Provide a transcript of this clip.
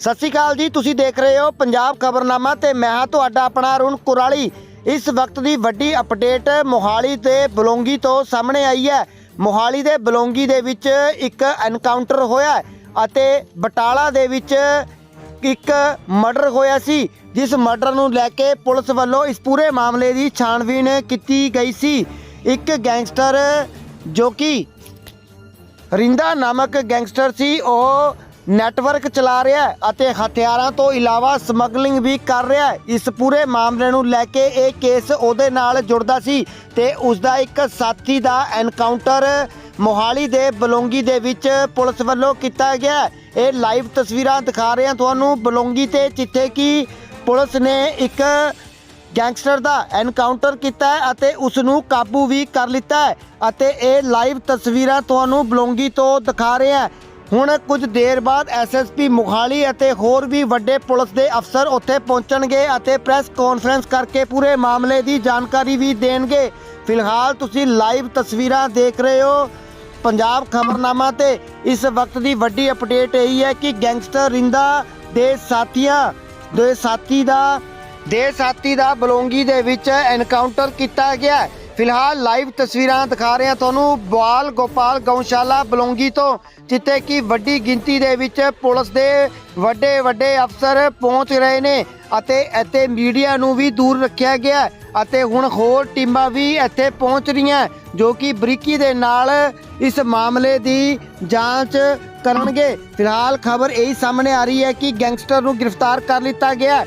ਸਤਿ ਸ਼੍ਰੀ ਅਕਾਲ ਜੀ, ਤੁਸੀਂ ਦੇਖ ਰਹੇ ਹੋ ਪੰਜਾਬ ਖਬਰਨਾਮਾ ਤੇ ਮੈਂ ਹਾਂ ਤੁਹਾਡਾ ਆਪਣਾ ਅਰੁਣ ਕੁਰਾਲੀ। ਇਸ ਵਕਤ ਦੀ ਵੱਡੀ ਅਪਡੇਟ ਮੋਹਾਲੀ ਤੇ ਬਲੌਂਗੀ ਤੋਂ ਸਾਹਮਣੇ ਆਈ ਹੈ। ਮੋਹਾਲੀ ਦੇ ਬਲੌਂਗੀ ਦੇ ਵਿੱਚ ਇੱਕ ਐਨਕਾਊਂਟਰ ਹੋਇਆ ਅਤੇ ਬਟਾਲਾ ਦੇ ਵਿੱਚ ਇੱਕ ਮਰਡਰ ਹੋਇਆ ਸੀ, ਜਿਸ ਮਰਡਰ ਨੂੰ ਲੈ ਕੇ ਪੁਲਿਸ ਵੱਲੋਂ ਇਸ ਪੂਰੇ ਮਾਮਲੇ ਦੀ ਛਾਣਬੀਨ ਕੀਤੀ ਗਈ ਸੀ। ਇੱਕ ਗੈਂਗਸਟਰ ਜੋ ਕਿ ਰਿੰਦਾ ਨਾਮਕ ਗੈਂਗਸਟਰ ਸੀ, ਉਹ ਨੈਟਵਰਕ ਚਲਾ ਰਿਹਾ ਹੈ ਅਤੇ ਹਥਿਆਰਾਂ ਤੋਂ ਇਲਾਵਾ ਸਮਗਲਿੰਗ ਵੀ ਕਰ ਰਿਹਾ ਹੈ। ਇਸ ਪੂਰੇ ਮਾਮਲੇ ਨੂੰ ਲੈ ਕੇ ਇਹ ਕੇਸ ਉਹਦੇ ਨਾਲ ਜੁੜਦਾ ਸੀ ਤੇ ਉਸ ਦਾ ਇੱਕ ਸਾਥੀ ਦਾ ਐਨਕਾਊਂਟਰ ਮੋਹਾਲੀ ਦੇ ਬਲੌਂਗੀ ਦੇ ਵਿੱਚ ਪੁਲਿਸ ਵੱਲੋਂ ਕੀਤਾ ਗਿਆ ਇਹ ਲਾਈਵ ਤਸਵੀਰਾਂ ਦਿਖਾ ਰਹੇ ਹਾਂ ਤੁਹਾਨੂੰ। ਬਲੌਂਗੀ ਤੇ ਜਿੱਥੇ ਕਿ ਪੁਲਿਸ ਨੇ ਇੱਕ ਗੈਂਗਸਟਰ ਦਾ ਐਨਕਾਊਂਟਰ ਕੀਤਾ ਅਤੇ ਉਸ ਨੂੰ ਕਾਬੂ ਵੀ ਕਰ ਲਿੱਤਾ ਅਤੇ ਇਹ ਲਾਈਵ ਤਸਵੀਰਾਂ ਤੁਹਾਨੂੰ ਬਲੌਂਗੀ ਤੋਂ ਦਿਖਾ ਰਹੇ ਹਾਂ। ਹੁਣ ਕੁਝ ਦੇਰ ਬਾਅਦ ਐਸਐਸਪੀ ਮੁਖਾਲੀ ਅਤੇ ਹੋਰ ਵੀ ਵੱਡੇ ਪੁਲਿਸ ਦੇ ਅਫਸਰ ਉੱਥੇ ਪਹੁੰਚਣਗੇ ਅਤੇ ਪ੍ਰੈਸ ਕਾਨਫਰੰਸ ਕਰਕੇ ਪੂਰੇ ਮਾਮਲੇ ਦੀ ਜਾਣਕਾਰੀ ਵੀ ਦੇਣਗੇ। ਫਿਲਹਾਲ ਤੁਸੀਂ ਲਾਈਵ ਤਸਵੀਰਾਂ ਦੇਖ ਰਹੇ ਹੋ। ਪੰਜਾਬ ਖਬਰਨਾਮਾ ਤੇ ਇਸ ਵਕਤ ਦੀ ਵੱਡੀ ਅਪਡੇਟ ਇਹੀ ਹੈ ਕਿ ਗੈਂਗਸਟਰ ਰਿੰਦਾ ਦੇ ਸਾਥੀਆਂ, ਦੇ ਸਾਥੀ ਦਾ, ਦੇ ਸਾਥੀ ਦਾ ਬਲੌਂਗੀ ਦੇ ਵਿੱਚ ਐਨਕਾਊਂਟਰ ਕੀਤਾ ਗਿਆ ਫਿਲਹਾਲ ਲਾਈਵ ਤਸਵੀਰਾਂ ਦਿਖਾ ਰਹੇ ਹਾਂ ਤੁਹਾਨੂੰ ਬਾਲ ਗੋਪਾਲ ਗਊਸ਼ਾਲਾ ਬਲੌਂਗੀ ਤੋਂ, ਜਿੱਥੇ ਕਿ ਵੱਡੀ ਗਿਣਤੀ ਦੇ ਵਿੱਚ ਪੁਲਿਸ ਦੇ ਵੱਡੇ ਵੱਡੇ ਅਫਸਰ ਪਹੁੰਚ ਰਹੇ ਨੇ ਅਤੇ ਇੱਥੇ ਮੀਡੀਆ ਨੂੰ ਵੀ ਦੂਰ ਰੱਖਿਆ ਗਿਆ ਅਤੇ ਹੁਣ ਹੋਰ ਟੀਮਾਂ ਵੀ ਇੱਥੇ ਪਹੁੰਚ ਰਹੀਆਂ ਜੋ ਕਿ ਬਰੀਕੀ ਦੇ ਨਾਲ ਇਸ ਮਾਮਲੇ ਦੀ ਜਾਂਚ ਕਰਨਗੇ। ਫਿਲਹਾਲ ਖਬਰ ਇਹੀ ਸਾਹਮਣੇ ਆ ਰਹੀ ਹੈ ਕਿ ਗੈਂਗਸਟਰ ਨੂੰ ਗ੍ਰਿਫਤਾਰ ਕਰ ਲਿੱਤਾ ਗਿਆ